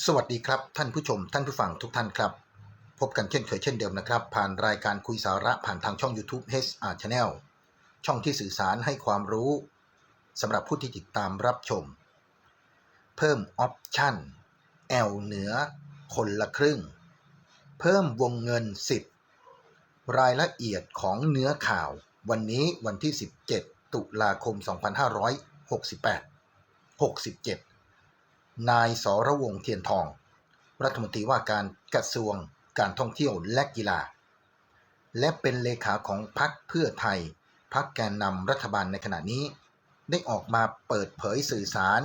สวัสดีครับ ท่านผู้ชมท่านผู้ฟังทุกท่านครับ พบกันเช่นเคยเช่นเดิมนะครับ ผ่านรายการคุยสาระผ่านทางช่อง YouTube HR Channel ช่องที่สื่อสารให้ความรู้สำหรับผู้ที่ติดตามรับชม เพิ่มออปชั่น L เหนือ คนละครึ่ง เพิ่มวงเงิน 10 รายละเอียดของเนื้อข่าว วันนี้วันที่ 17 ตุลาคม 2568 67 นายสรวงเทียนทอง รัฐมนตรีว่าการกระทรวงการท่องเที่ยวและกีฬา และเป็นเลขาของพรรคเพื่อไทยพรรคแกนนำรัฐบาลในขณะนี้ ได้ออกมาเปิดเผยสื่อสาร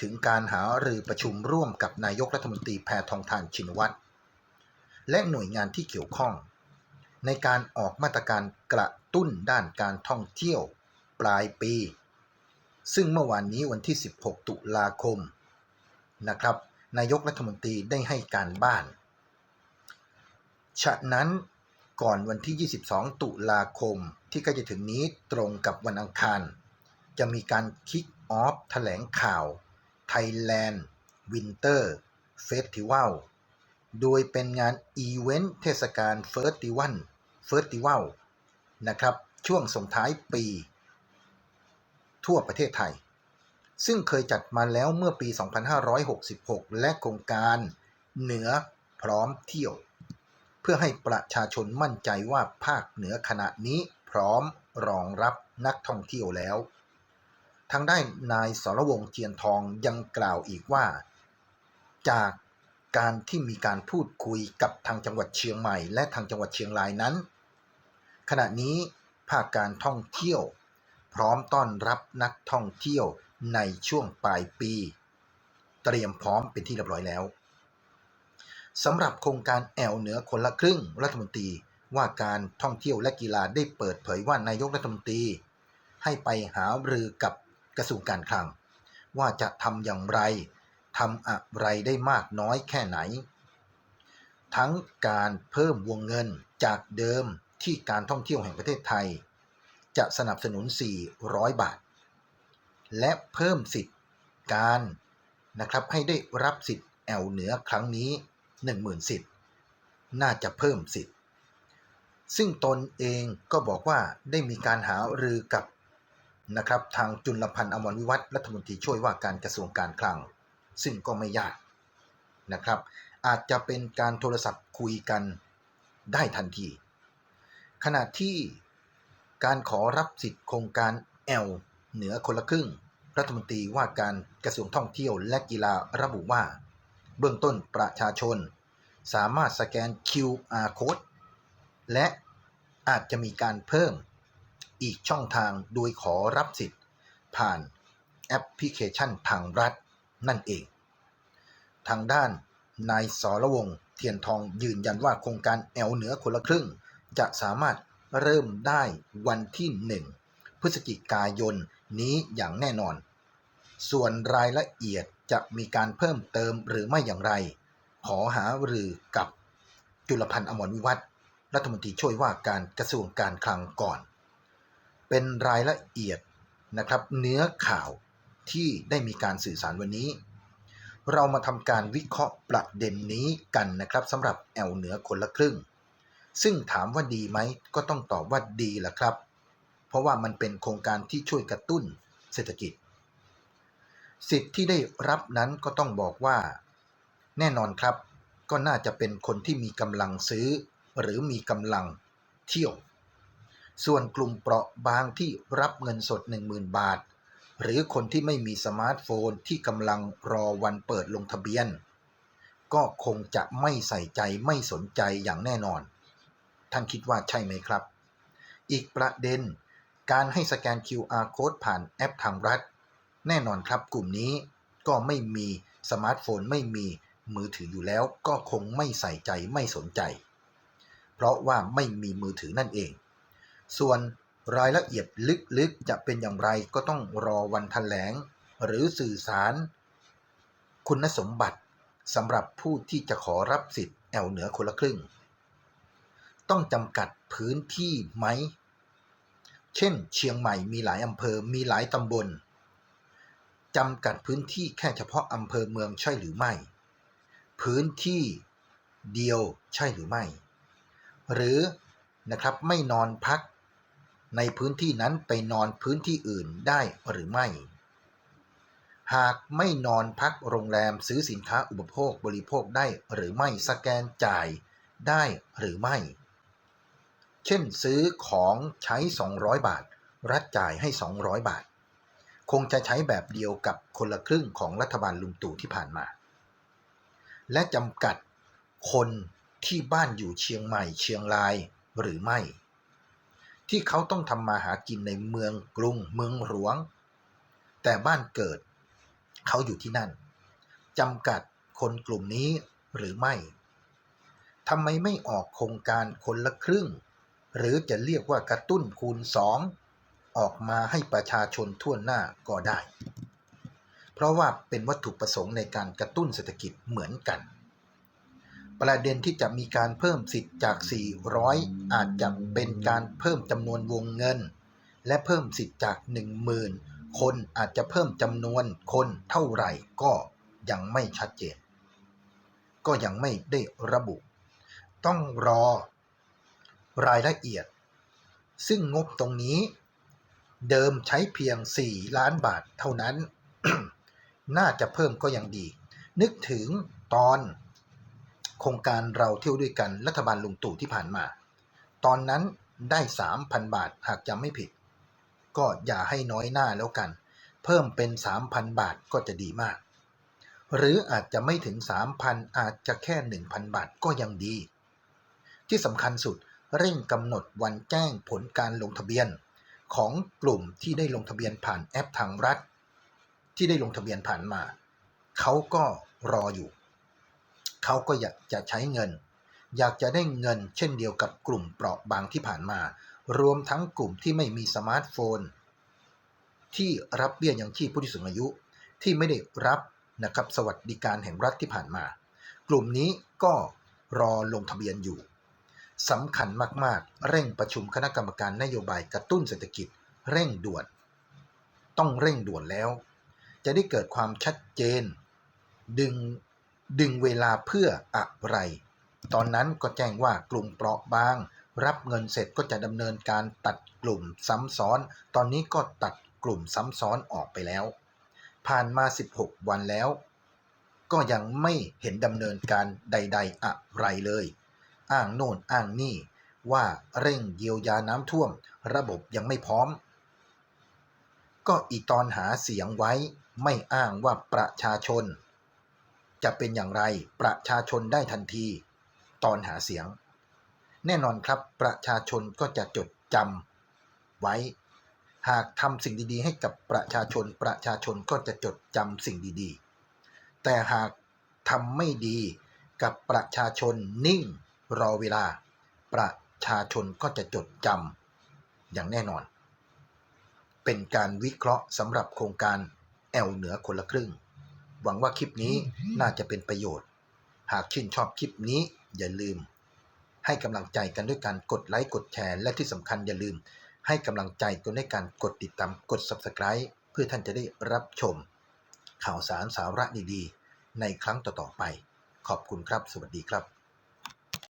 ถึงการหารือประชุมร่วมกับนายกรัฐมนตรีแพทองทานชินวัตรและหน่วยงานที่เกี่ยวข้อง ในการออกมาตรการกระตุ้นด้านการท่องเที่ยว ปลายปี ซึ่งเมื่อวานนี้วันที่ 16 ตุลาคม นะครับนายกรัฐมนตรีได้ให้การบ้าน ฉะนั้นก่อนวันที่ 22 ตุลาคมที่ใกล้จะถึงนี้ตรงกับวันอังคาร จะมีการคิกออฟแถลงข่าว Thailand Winter Festival โดยเป็นงานอีเวนต์เทศกาลเฟิร์สติวันเฟิร์สติวัลนะครับ ช่วงส่งท้ายปี ทั่วประเทศไทย ซึ่งเคยจัดมาแล้วเมื่อปี 2566 และโครงการเหนือพร้อมเที่ยว เพื่อให้ประชาชนมั่นใจว่าภาคเหนือขณะนี้พร้อมรองรับนักท่องเที่ยวแล้ว ทางด้านนายสรวงเจียนทองยังกล่าวอีกว่า จากการที่มีการพูดคุยกับทางจังหวัดเชียงใหม่ และทางจังหวัดเชียงรายนั้น ขณะนี้ภาคการท่องเที่ยว พร้อมต้อนรับนักท่องเที่ยว ในช่วงปลายปี เตรียมพร้อมเป็นที่เรียบร้อยแล้วสำหรับโครงการแอลเหนือคนละครึ่งรัฐมนตรีว่าการท่องเที่ยวและกีฬาได้เปิดเผยว่านายกรัฐมนตรี ให้ไปหารือกับกระทรวงการคลัง ว่าจะทำอย่างไรทำอะไรได้มากน้อยแค่ไหน ทั้งการเพิ่มวงเงินจากเดิมที่การท่องเที่ยวแห่งประเทศไทย จะสนับสนุน 400 บาท และเพิ่มสิทธิ์การนะครับให้ได้รับสิทธิ์แอลเหนือครั้งนี้ 10,000 สิทธิ์ น่าจะเพิ่มสิทธิ์ ซึ่งตนเองก็บอกว่าได้มีการหารือกับนะครับทางจุลพันธ์อมรวิวัฒรัฐมนตรีช่วยว่าการกระทรวงการคลัง ซึ่งก็ไม่ยากนะครับ อาจจะเป็นการโทรศัพท์คุยกันได้ทันที ขณะที่การขอรับสิทธิ์โครงการแอลเหนือคนละครึ่ง รัฐมนตรีว่าการกระทรวงท่องเที่ยวและกีฬาระบุว่า เบื้องต้นประชาชน สามารถสแกน QR code และอาจจะมีการเพิ่มอีกช่องทางโดยขอรับสิทธิ์ ผ่านแอปพลิเคชันทางรัฐนั่นเอง ทางด้านนายสรวงเทียนทองยืนยันว่าโครงการแอลเหนือคนละครึ่ง จะสามารถเริ่มได้วันที่1 พฤศจิกายนนี้อย่างแน่นอน ส่วนรายละเอียดจะมีการเพิ่มเติมหรือไม่อย่างไร ขอหารือกับจุลพันธ์อมรวิวัฒน์รัฐมนตรีช่วยว่าการกระทรวงการคลังก่อน เป็นรายละเอียดนะครับเนื้อข่าวที่ได้มีการสื่อสารวันนี้ เรามาทำการวิเคราะห์ประเด็นนี้กันนะครับสำหรับแอลเหนือคนละครึ่ง ซึ่งถามว่าดีไหมก็ต้องตอบว่าดีแหละครับ ราะว่ามันเป็นโครงการที่ช่วยกระตุ้นเศรษฐกิจ สิทธิ์ที่ได้รับนั้นก็ต้องบอกว่า แน่นอนครับ ก็น่าจะเป็นคนที่มีกำลังซื้อ หรือมีกำลังเที่ยว ส่วนกลุ่มเปราะบางที่รับเงินสด 10,000 บาท หรือคนที่ไม่มีสมาร์ทโฟนที่กำลังรอวันเปิดลงทะเบียน ก็คงจะไม่ใส่ใจไม่สนใจอย่างแน่นอน ท่านคิดว่าใช่ไหมครับ อีกประเด็น การให้สแกน QR code ผ่านแอปทางรัฐ แน่นอนครับกลุ่มนี้ก็ไม่มีสมาร์ทโฟนไม่มีมือถืออยู่แล้วก็คงไม่ใส่ใจไม่สนใจ เพราะว่าไม่มีมือถือนั่นเอง ส่วนรายละเอียดลึกๆ จะเป็นอย่างไรก็ต้องรอวันแถลง หรือสื่อสาร คุณสมบัติสำหรับผู้ที่จะขอรับสิทธิ์แอลเหนือคนละครึ่ง ต้องจำกัดพื้นที่ไหม เช่น เชียงใหม่มีหลายอำเภอมีหลายตำบลจำกัดพื้นที่แค่เฉพาะอำเภอเมืองใช่หรือไม่ พื้นที่เดียวใช่หรือไม่ หรือนะครับไม่นอนพักในพื้นที่นั้นไปนอนพื้นที่อื่นได้หรือไม่ หากไม่นอนพักโรงแรมซื้อสินค้าอุปโภคบริโภคได้หรือไม่สแกนจ่ายได้หรือไม่ เช่นซื้อของใช้ 200 บาท รัฐจ่ายให้ 200 บาท คงจะใช้แบบเดียวกับคนละครึ่งของรัฐบาลลุงตู่ที่ผ่านมา และจำกัดคนที่บ้านอยู่เชียงใหม่เชียงรายหรือไม่ ที่เขาต้องทำมาหากินในเมืองกรุงเมืองหลวง แต่บ้านเกิด เขาอยู่ที่นั่นจำกัดคนกลุ่มนี้หรือไม่ทำไมไม่ออกโครงการคนละครึ่ง หรือจะเรียกว่ากระตุ้นคูณสองออกมาให้ประชาชนทั่วหน้าก็ได้ เพราะว่าเป็นวัตถุประสงค์ในการกระตุ้นเศรษฐกิจเหมือนกัน ประเด็นที่จะมีการเพิ่มสิทธิ์จาก 400 อาจจะเป็นการเพิ่มจำนวนวงเงิน และเพิ่มสิทธิ์จาก 10,000 คนอาจจะเพิ่มจำนวนคนเท่าไหร่ก็ยังไม่ชัดเจน ก็ยังไม่ได้ระบุ ต้องรอ รายละเอียด ซึ่งงบตรงนี้ เดิมใช้เพียง 4 ล้านบาทเท่านั้น น่าจะเพิ่มก็ยังดี นึกถึงตอน โครงการเราเที่ยวด้วยกันรัฐบาลลุงตู่ที่ผ่านมา ตอนนั้นได้ 3,000 บาทหากจำไม่ผิด ก็อย่าให้น้อยหน้าแล้วกัน เพิ่มเป็น 3,000 บาทก็จะดีมาก หรืออาจจะไม่ถึง 3,000 อาจจะแค่ 1,000 บาทก็ยังดี ที่สำคัญสุด เร่งกำหนดวันแจ้งผลการลงทะเบียน ของกลุ่มที่ได้ลงทะเบียนผ่านแอปทางรัฐ ที่ได้ลงทะเบียนผ่านมา เขาก็รออยู่ เขาก็อยากจะใช้เงิน อยากจะได้เงินเช่นเดียวกับกลุ่มเปราะบางที่ผ่านมา รวมทั้งกลุ่มที่ไม่มีสมาร์ทโฟน ที่รับเบี้ยยังชีพผู้ที่สูงอายุที่ไม่ได้รับนะครับสวัสดิการแห่งรัฐที่ผ่านมา กลุ่มนี้ก็รอลงทะเบียนอยู่ สำคัญมาก ๆ เร่งประชุมคณะกรรมการนโยบายกระตุ้นเศรษฐกิจ เร่งด่วน ต้องเร่งด่วนแล้ว จะได้เกิดความชัดเจน ดึงดึงเวลาเพื่ออะไร ตอนนั้นก็แจ้งว่ากลุ่มเปราะบาง รับเงินเสร็จก็จะดำเนินการตัดกลุ่มซ้ำซ้อน ตอนนี้ก็ตัดกลุ่มซ้ำซ้อนออกไปแล้ว ผ่านมา 16 วันแล้ว ก็ยังไม่เห็นดำเนินการใด ๆ อะไรเลย อ้างโน่นอ้างนี่ ว่าเร่งเยียวยาน้ำท่วม ระบบยังไม่พร้อม ก็อีตอนหาเสียงไว้ไม่อ้างว่าประชาชน จะเป็นอย่างไรประชาชนได้ทันที ตอนหาเสียง แน่นอนครับประชาชนก็จะจดจำไว้ หากทำสิ่งดีๆ ให้กับประชาชนประชาชนก็จะจดจำสิ่งดีๆ แต่หากทำไม่ดีกับประชาชนนิ่ง รอเวลา ประชาชนก็จะจดจำอย่างแน่นอน เป็นการวิเคราะห์สำหรับโครงการแอลเหนือคนละครึ่ง หวังว่าคลิปนี้น่าจะเป็นประโยชน์ หากชื่นชอบคลิปนี้อย่าลืม ให้กำลังใจกันด้วยการกดไลค์กดแชร์และที่สำคัญอย่าลืม ให้กำลังใจกันด้วยการกดติดตามกด Subscribe เพื่อท่านจะได้รับชม ข่าวสารสาระดีๆ ในครั้งต่อๆไป ขอบคุณครับ สวัสดีครับ